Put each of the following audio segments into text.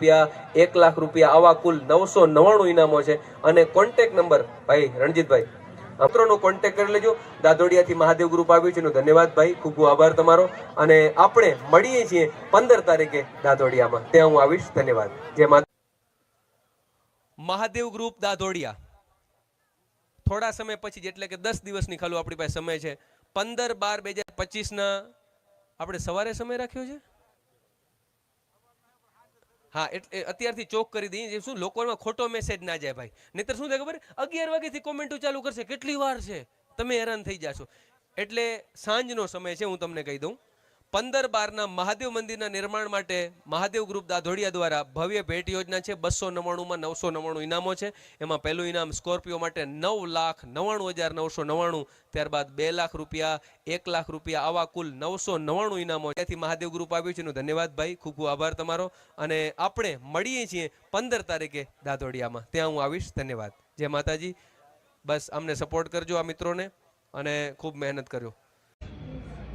રૂપિયા, એક લાખ રૂપિયા. આવા કુલ નવસો નવ્વાણું ઇનામો છે. અને કોન્ટેક નંબર ભાઈ, રણજીતભાઈ. મિત્રોનો કોન્ટેક કરી લેજો. દાદોડિયાથી મહાદેવ ગ્રુપ આવ્યું છે. ધન્યવાદ, ભાઈ. ખૂબ ખૂબ આભાર તમારો. અને આપણે મળીએ છીએ પંદર તારીખે દાદોડિયામાં. ત્યાં હું આવીશ. ધન્યવાદ. જય મહાદેવ ગ્રુપ દાદોડિયા. થોડા સમય પછી એટલે કે દસ દિવસની ખાલી આપણી પાસે સમય છે, પંદર બાર બે હજાર પચીસના આપણે સવારે સમય રાખ્યો છે? હા એટલે અત્યારથી ચોક કરી દઈએ શું લોકોમાં ખોટો મેસેજ ના જાય ભાઈ. નહીતર શું થાય ખબર? અગિયાર વાગ્યાથી કોમેન્ટો ચાલુ કરશે. કેટલી વાર છે? તમે હેરાન થઈ જાશો. એટલે સાંજનો સમય છે, હું તમને કહી દઉં. પંદર બારના મહાદેવ મંદિરના નિર્માણ માટે મહાદેવ ગ્રુપ દાધોડિયા દ્વારા ભવ્ય ભેટ યોજના છે. બસો નવ્વાણુંમાં નવસો નવ્વાણું ઇનામો છે. એમાં પહેલું ઇનામ સ્કોર્પિયો માટે નવ લાખ નવ્વાણું હજાર નવસો નવ્વાણું, ત્યારબાદ બે લાખ રૂપિયા, એક લાખ રૂપિયા આવા કુલ નવસો નવ્વાણું ઇનામો ત્યાંથી મહાદેવ ગ્રુપ આવ્યું છે. એનો ધન્યવાદ ભાઈ. ખૂબ ખૂબ આભાર તમારો. અને આપણે મળીએ છીએ પંદર તારીખે દાધોડિયામાં. ત્યાં હું આવીશ. ધન્યવાદ. જય માતાજી. બસ અમને સપોર્ટ કરજો આ મિત્રોને અને ખૂબ મહેનત કરજો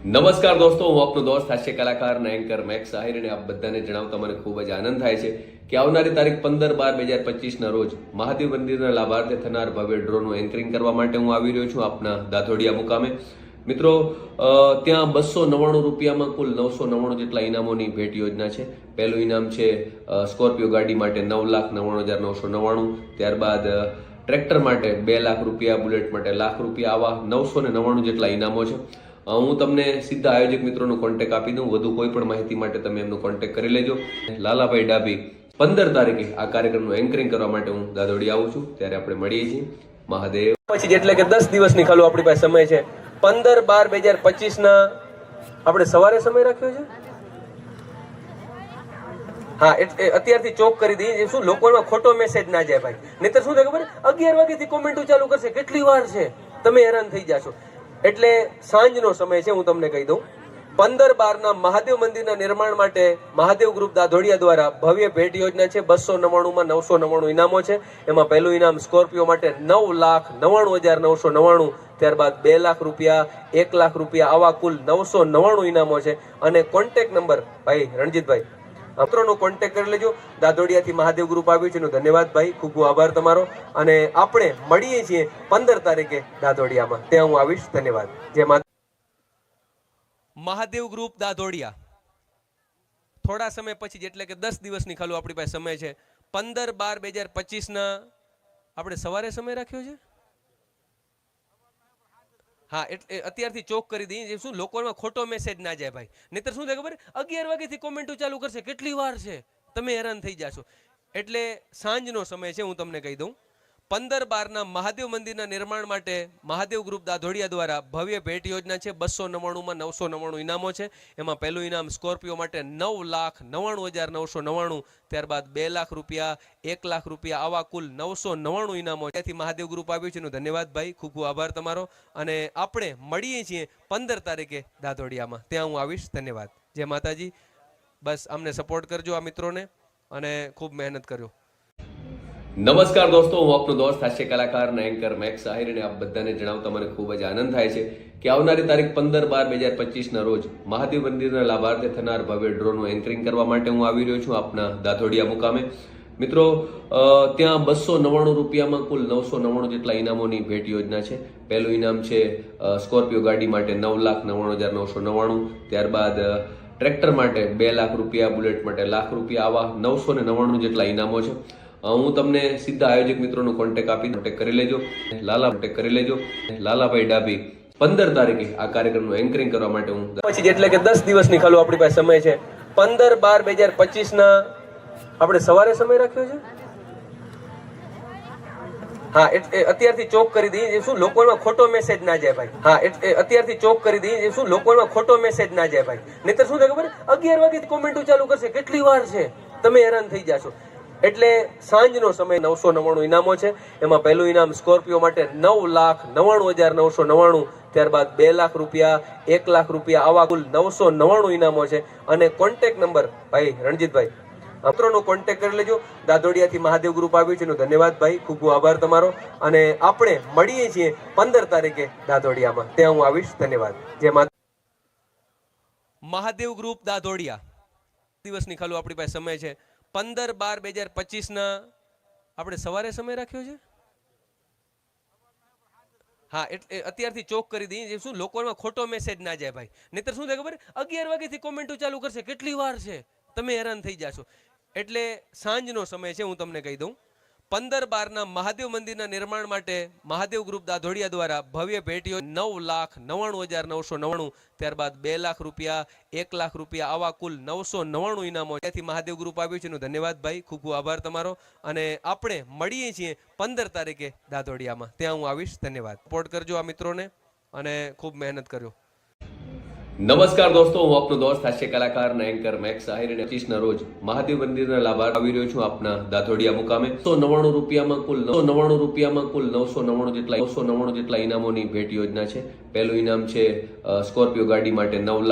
નમસ્કાર દોસ્તો, હું આપનો દોસ્ત, હાસ્ય કલાકાર અને એન્કર મેક્સ આહિર અને આપ બધાને જણાવતા મને ખૂબ જ આનંદ થાય છે કે આવનારી તારીખ પંદર બાર બે હજાર પચીસના રોજ મહાદેવ મંદિરના લાભાર્થે થનાર ભવ્ય ડ્રોનું એન્કરિંગ કરવા માટે હું આવી રહ્યો છું આપના દાથોડિયા મુકામે. મિત્રો ત્યાં બસો નવ્વાણું રૂપિયામાં કુલ નવસો નવ્વાણું જેટલા ઇનામોની ભેટ યોજના છે. પહેલું ઇનામ છે સ્કોર્પિયો ગાડી માટે નવ લાખ નવ્વાણું હજાર નવસો નવ્વાણું. ત્યારબાદ ટ્રેક્ટર માટે બે લાખ રૂપિયા, બુલેટ માટે લાખ રૂપિયા આવા નવસો ને નવ્વાણું જેટલા ઇનામો છે. હું તમને સીધા આયોજક મિત્રોનો કોન્ટેક આપી દઉં. વધુ કોઈ પણ માહિતી માટે તમે એમનો કોન્ટેક કરી લેજો. લાલાભાઈ ડાભી, પંદર તારીખે આ કાર્યક્રમનું એન્કરિંગ કરવા માટે હું દાદોડી આવું છું. ત્યારે આપણે મળીએ છીએ. મહાદેવ. પછી એટલે કે દસ દિવસની ખાલી આપણી પાસે સમય છે, પંદર બાર બે હજાર પચીસના આપણે સવારે સમય રાખ્યો છે? હા એટલે અત્યારથી ચોક કરી દઈએ. શું, લોકોમાં ખોટો મેસેજ ના જાય ભાઈ. નહીતર શું થાય ખબર? અગિયાર વાગ્યાથી કોમેન્ટો ચાલુ કરશે. કેટલી વાર છે? તમે હેરાન થઈ જાશો. એટલે સાંજનો સમય છે, હું તમને કહી દઉં. પંદર બારના મહાદેવ મંદિરના નિર્માણ માટે મહાદેવ ગ્રુપ દાધોડિયા દ્વારા ભવ્ય ભેટ યોજના છે. બસો નવ્વાણુંમાં નવસો નવ્વાણું ઇનામો છે. એમાં પહેલું ઇનામ સ્કોર્પિયો માટે નવ લાખ નવ્વાણું હજાર નવસો નવ્વાણું, ત્યારબાદ બે લાખ રૂપિયા, એક લાખ રૂપિયા આવા કુલ નવસો નવ્વાણું ઇનામો છે. અને કોન્ટેક નંબર ભાઈ, રણજીતભાઈ મિત્રોનો કોન્ટેક્ટ કરી લેજો. દાદોડિયાથી મહાદેવ ગ્રુપ આવ્યું છે. એનો ધન્યવાદ ભાઈ. ખૂબ ખૂબ આભાર તમારો. અને આપણે મળીએ છીએ પંદર તારીખે દાદોડિયામાં. ત્યાં હું આવીશ. ધન્યવાદ. જય મહાદેવ ગ્રુપ દાદોડિયા. થોડા સમય પછી જ એટલે કે દસ દિવસની ખાલી આપણી પાસે સમય છે, પંદર બાર બે હજાર પચીસના આપણે સવારે સમય રાખ્યો છે? હા, એટલે અત્યારથી ચોક કરી દઈએ. શું, લોકોમાં ખોટો મેસેજ ના જાય ભાઈ. નહીતર શું થાય ખબર? અગિયાર વાગ્યાથી કોમેન્ટો ચાલુ કરશે. કેટલી વાર છે? તમે હેરાન થઈ જાશો. એટલે સાંજનો સમય છે, હું તમને કહી દઉં. પંદર બારના મહાદેવ મંદિરના નિર્માણ માટે મહાદેવ ગ્રુપ દાધોડિયા દ્વારા ભવ્ય ભેટ યોજના છે. બસો નવ્વાણુંમાં નવસો નવ્વાણું ઇનામો છે. એમાં પહેલું ઇનામ સ્કોર્પિયો માટે નવ લાખ નવ્વાણું હજાર નવસો નવ્વાણું, ત્યારબાદ બે લાખ રૂપિયા, એક લાખ રૂપિયા આવા કુલ નવસો નવ્વાણું ઇનામો ત્યાંથી મહાદેવ ગ્રુપ આવ્યું છે. એનો ધન્યવાદ ભાઈ. ખૂબ ખૂબ આભાર તમારો. અને આપણે મળીએ છીએ પંદર તારીખે દાધોડિયામાં. ત્યાં હું આવીશ. ધન્યવાદ. જય માતાજી. બસ અમને સપોર્ટ કરજો આ મિત્રોને અને ખૂબ મહેનત કરજો નમસ્કાર દોસ્તો, હું આપનો દોસ્ત હાસ્ય કલાકાર એન્કર મેક્સ આહિર અને આપ બધાને જણાવતા મને ખૂબ જ આનંદ થાય છે કે આવનારી તારીખ પંદર બાર બે હજાર પચીસના રોજ મહાદેવ મંદિરના લાભાર્થે થનાર ભવ્ય ડ્રોનું એન્કરિંગ કરવા માટે હું આવી રહ્યો છું આપના દાથોડિયા મુકામે. મિત્રો ત્યાં બસો નવ્વાણું રૂપિયામાં કુલ નવસો નવ્વાણું જેટલા ઇનામોની ભેટ યોજના છે. પહેલું ઇનામ છે સ્કોર્પિયો ગાડી માટે નવ લાખ નવ્વાણું હજાર નવસો નવ્વાણું. ત્યારબાદ ટ્રેક્ટર માટે બે લાખ રૂપિયા, બુલેટ માટે લાખ રૂપિયા આવા નવસો ને નવ્વાણું જેટલા ઇનામો છે. હું તમને સીધા આયોજક મિત્રોનો કોન્ટેક આપી કોન્ટેક કરી લેજો. લાલા કોન્ટેક કરી લેજો. લાલાભાઈ ડાભી, પંદર તારીખે આ કાર્યક્રમનું એન્કરિંગ કરવા માટે હું પછી એટલે કે દસ દિવસની ખાલી આપણી પાસે સમય છે, પંદર બાર બે હજાર પચીસના આપણે સવારે સમય રાખ્યો છે? હા એટલે અત્યારથી ચોક કરી દઈએ શું લોકોમાં ખોટો મેસેજ ના જાય ભાઈ. હા એટલે અત્યારથી ચોક કરી દઈએ શું લોકોમાં ખોટો મેસેજ ના જાય ભાઈ. નહીતર શું થાય ખબર? અગિયાર વાગે કોમેન્ટો ચાલુ કરશે. કેટલી વાર છે? તમે હેરાન થઈ જાશો. એટલે સાંજનો સમય નવસો નવ્વાણું ઇનામો છે. એમાં પહેલું ઇનામ સ્કોર્પિયો માટે નવ લાખ નવ્વાણું હજાર નવસો નવ્વાણું, ત્યારબાદ બે લાખ રૂપિયા, એક લાખ રૂપિયા આવા કુલ નવસો નવ્વાણું ઇનામો છે. અને કોન્ટેક નંબર ભાઈ રણજીતભાઈ મિત્રોનો કોન્ટેક કરી લેજો. દાદોડિયાથી મહાદેવ ગ્રુપ આવ્યું છે ધન્યવાદ ભાઈ. ખૂબ ખૂબ આભાર તમારો. અને આપણે મળીએ છીએ પંદર તારીખે દાદોડિયામાં. ત્યાં હું આવીશ. ધન્યવાદ. જય મહાદેવ ગ્રુપ દાદોડિયા. દિવસની ખાલી આપણી પાસે સમય છે. પંદર બાર બે હજાર પચીસના આપણે સવારે સમય રાખ્યો છે? હા, એટલે અત્યારથી ચોક કરી દઈએ. શું, લોકોમાં ખોટો મેસેજ ના જાય ભાઈ. નહીતર શું થાય ખબર? અગિયાર વાગ્યાથી કોમેન્ટો ચાલુ કરશે. કેટલી વાર છે? તમે હેરાન થઈ જાશો. એટલે સાંજનો સમય છે, હું તમને કહી દઉં. પંદર બારના મહાદેવ મંદિરના નિર્માણ માટે મહાદેવ ગ્રુપ દાધોડિયા દ્વારા ભવ્ય ભેટીઓ નવ લાખ નવ્વાણું હજાર નવસો નવ્વાણું, ત્યારબાદ બે લાખ રૂપિયા, એક લાખ રૂપિયા આવા કુલ નવસો નવ્વાણું ઇનામો ત્યાંથી મહાદેવ ગ્રુપ આવ્યું છે. એનો ધન્યવાદ ભાઈ, ખૂબ ખૂબ આભાર તમારો. અને આપણે મળીએ છીએ પંદર તારીખે દાધોડિયામાં ત્યાં હું આવીશ. ધન્યવાદ. સપોર્ટ કરજો આ મિત્રોને અને ખૂબ મહેનત કર્યો. નમસ્કાર દોસ્તો, હું આપનો દોસ્ત, હાસ્ય કલાકાર એન્કર મેક્સ આહિર અને પચીસના રોજ મહાદેવ મંદિરના લાભાર્થ આવી રહ્યો છું આપના દાથોડિયા મુકામે. સો નવ્વાણું રૂપિયામાં કુલ નવસો નવ્વાણું રૂપિયામાં કુલ નવસો નવ્વાણું જેટલા નવસો નવ્વાણું જેટલા ઇનામોની ભેટ યોજના છે. પહેલું ઇનામ છે સ્કોર્પિયો ગાડી માટે નવ